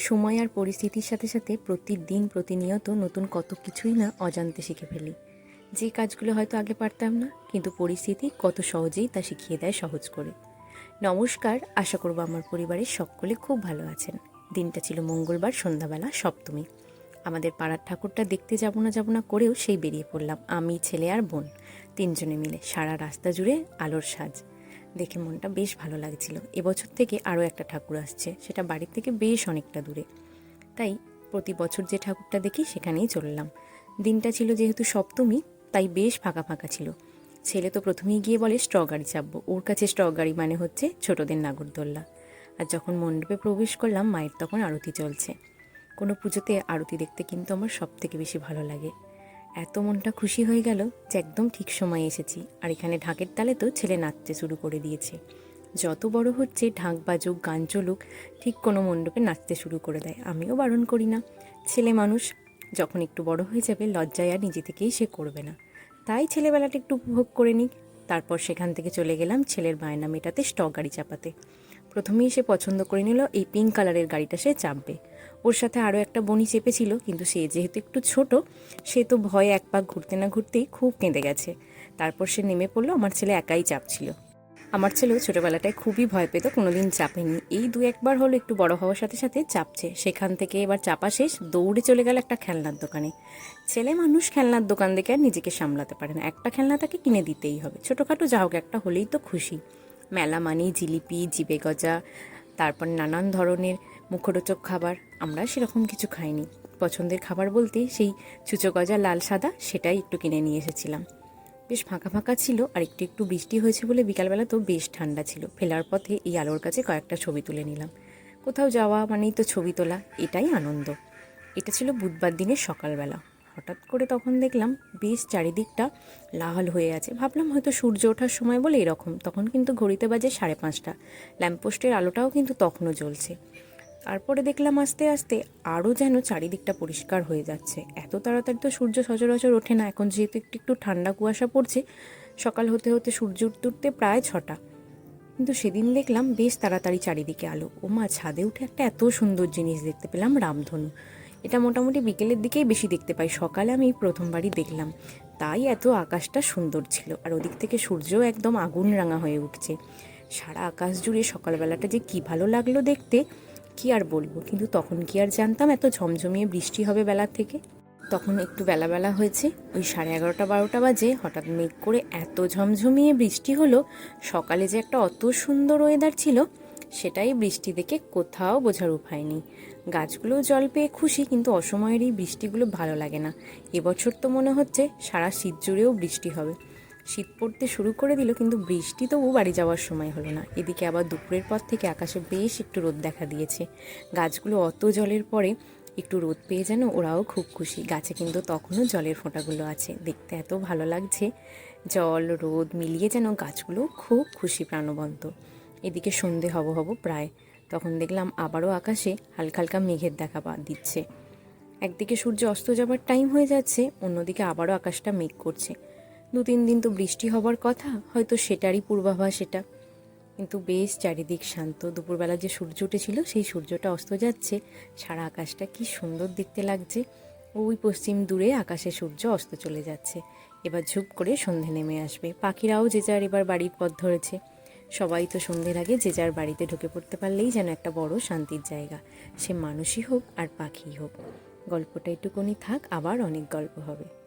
সময় আর পরিস্থিতির সাথে সাথে প্রতিদিন প্রতিনিয়ত নতুন কত কিছুই না অজান্তে শিখে ফেলি। যে কাজগুলো হয়তো আগে পারতাম না, কিন্তু পরিস্থিতি কত সহজেই তা শিখিয়ে দেয় সহজ করে। নমস্কার, আশা করব আমার পরিবারের সকলে খুব ভালো আছেন। দিনটা ছিল মঙ্গলবার, সন্ধ্যাবেলা, সপ্তমী। আমাদের পাড়ার ঠাকুরটা দেখতে যাব না যাব না করেও সেই বেরিয়ে পড়লাম, আমি, ছেলে আর বোন, তিনজনে মিলে সারা রাস্তা জুড়ে আলোর সাজ। দেখে মনটা বেশ ভালো লাগছিল। এবছর থেকে আরও একটা ঠাকুর আসছে, সেটা বাড়ির থেকে বেশ অনেকটা দূরে। তাই প্রতি বছর যে ঠাকুরটা দেখি সেখানেই চললাম। দিনটা ছিল যেহেতু সপ্তমী, তাই বেশ ফাঁকা ফাঁকা ছিল। ছেলে তো প্রথমেই গিয়ে বলে স্ট্র গাড়ি চাপবো। ওর কাছে স্ট্র গাড়ি মানে হচ্ছে ছোটদের নাগরদোল্লা। আর যখন মণ্ডপে প্রবেশ করলাম, মায়ের তখন আরতি চলছে। কোনো পুজোতে আরতি দেখতে কিন্তু আমার সব থেকে বেশি ভালো লাগে। এত মনটা খুশি হয়ে গেল যে একদম ঠিক সময়ে এসেছি। আর এখানে ঢাকের তালে তো ছেলে নাচতে শুরু করে দিয়েছে। যত বড় হচ্ছে ঢাক বাজুক, গান চলুক, ঠিক কোনো মণ্ডপে নাচতে শুরু করে দেয়। আমিও বারণ করি না। ছেলে মানুষ যখন একটু বড় হয়ে যাবে, লজ্জায় আর নিজে থেকেই সে করবে না। তাই ছেলেবেলাটা একটু উপভোগ করে নিক। তারপর সেখান থেকে চলে গেলাম ছেলের বায়না মেটাতে স্টক গাড়ি চাপাতে। প্রথমেই সে পছন্দ করে নিল এই পিঙ্ক কালারের গাড়িটা সে চাপবে। ওর সাথে আরও একটা বনি চেপেছিল, কিন্তু সে যেহেতু একটু ছোট, সে তো ভয়ে এক পাক ঘুরতে না ঘুরতেই খুব কেঁদে গেছে। তারপর সে নেমে পড়ল, আমার ছেলে একাই চাপছিল। আমার ছেলেও ছোটোবেলাটায় খুবই ভয় পেত, কোনোদিন চাপেনি। এই দু একবার হলো একটু বড় হওয়ার সাথে সাথে চাপছে। সেখান থেকে এবার চাপা শেষ, দৌড়ে চলে গেল একটা খেলনার দোকানে। ছেলে মানুষ খেলনার দোকান দেখে আর নিজেকে সামলাতে পারে না। একটা খেলনা তাকে কিনে দিতেই হবে। ছোটোখাটো যা হোক একটা হলেই তো খুশি। মেলা মানি জিলিপি, জিবে গজা, তারপর নানান ধরনের মুখরোচক খাবার। আমরা সেরকম কিছু খাইনি। পছন্দের খাবার বলতে সেই চুচো গজা লাল সাদা সেটাই একটু কিনে নিয়ে এসেছিলাম। বেশ ফাঁকা ফাঁকা ছিল, আর একটু একটু বৃষ্টি হয়েছে বলে বিকালবেলা তো বেশ ঠান্ডা ছিল। ফেলার পথে এই আলোর কাছে কয়েকটা ছবি তুলে নিলাম। কোথাও যাওয়া মানেই তো ছবি তোলা, এটাই আনন্দ। এটা ছিল বুধবার দিনের সকালবেলা। হঠাৎ করে তখন দেখলাম বেশ চারিদিকটা লাল হয়ে আছে। ভাবলাম হয়তো সূর্য ওঠার সময় বলে এরকম, তখন কিন্তু ঘড়িতে বাজে সাড়ে পাঁচটা। ল্যাম্পপোস্টের আলোটাও কিন্তু তখনও জ্বলছে। তারপরে দেখলাম আস্তে আস্তে আরও যেন চারিদিকটা পরিষ্কার হয়ে যাচ্ছে। এত তাড়াতাড়ি তো সূর্য সচরাচর ওঠে না। এখন যেহেতু একটু একটু ঠান্ডা কুয়াশা পড়ছে, সকাল হতে হতে সূর্য উঠতে প্রায় ছটা। কিন্তু সেদিন দেখলাম বেশ তাড়াতাড়ি চারিদিকে আলো। ও মা, ছাদে উঠে একটা এত সুন্দর জিনিস দেখতে পেলাম, রামধনু। এটা মোটামুটি বিকেলের দিকেই বেশি দেখতে পাই। সকালে আমি প্রথমবারই দেখলাম। তাই এত আকাশটা সুন্দর ছিল আর ওদিক থেকে সূর্যও একদম আগুন রাঙা হয়ে উঠছে। সারা আকাশ জুড়ে সকালবেলাটা যে কি ভালো লাগল দেখতে। কি আর বলব? কিন্তু তখন কি আর জানতাম এত ঝমঝমিয়ে বৃষ্টি হবে বেলা থেকে? তখন একটু বেলা বেলা হয়েছে, ওই সাড়ে এগারোটা বারোটা বাজে, হঠাৎ মেঘ করে এত ঝমঝমিয়ে বৃষ্টি হলো, সকালে যে একটা অত সুন্দর ওয়েদার ছিল, সেটাই বৃষ্টি দেখে কোথাও বোঝার উপায় নেই। গাছগুলো জল পেয়ে খুশি, কিন্তু অসময়ের এই বৃষ্টিগুলো ভালো লাগে না। এবছর তো মনে হচ্ছে সারা শীত জুড়েও বৃষ্টি হবে। শীত পড়তে শুরু করে দিল, কিন্তু বৃষ্টি তবু বাড়ি যাওয়ার সময় হলো না। এদিকে আবার দুপুরের পর থেকে আকাশে বেশ একটু রোদ দেখা দিয়েছে। গাছগুলো অত জলের পরে একটু রোদ পেয়ে যেন ওরাও খুব খুশি। গাছে কিন্তু তখনও জলের ফোঁটাগুলো আছে। দেখতে এত ভালো লাগছে। জল, রোদ মিলিয়ে যেন গাছগুলো খুব খুশি প্রাণবন্ত। এদিকে সন্ধে হব হব প্রায়। তখন দেখলাম আবারও আকাশে হালকা হালকা মেঘের দেখা পা দিচ্ছে। একদিকে সূর্য অস্ত যাবার টাইম হয়ে যাচ্ছে, অন্যদিকে আবারও আকাশটা মেঘ করছে। দু তিন দিন তো বৃষ্টি হবার কথা, হয়তো সেটারই পূর্বাভাস এটা। কিন্তু বেশ চারিদিক শান্ত। দুপুরবেলা যে সূর্য উঠেছিল, সেই সূর্যটা অস্ত যাচ্ছে। সারা আকাশটা কি সুন্দর দেখতে লাগছে। ওই পশ্চিম দূরে আকাশে সূর্য অস্ত চলে যাচ্ছে। এবার ঝুপ করে সন্ধে নেমে আসবে। পাখিরাও যে যার এবার বাড়ির পথ ধরেছে। সবাই তো সন্ধ্যের আগে যে যার বাড়িতে ঢুকে পড়তে পারলেই যেন একটা বড় শান্তির জায়গা। সে মানুষই হোক আর পাখিই হোক। গল্পটা একটুকুনি থাক, আবার অনেক গল্প হবে।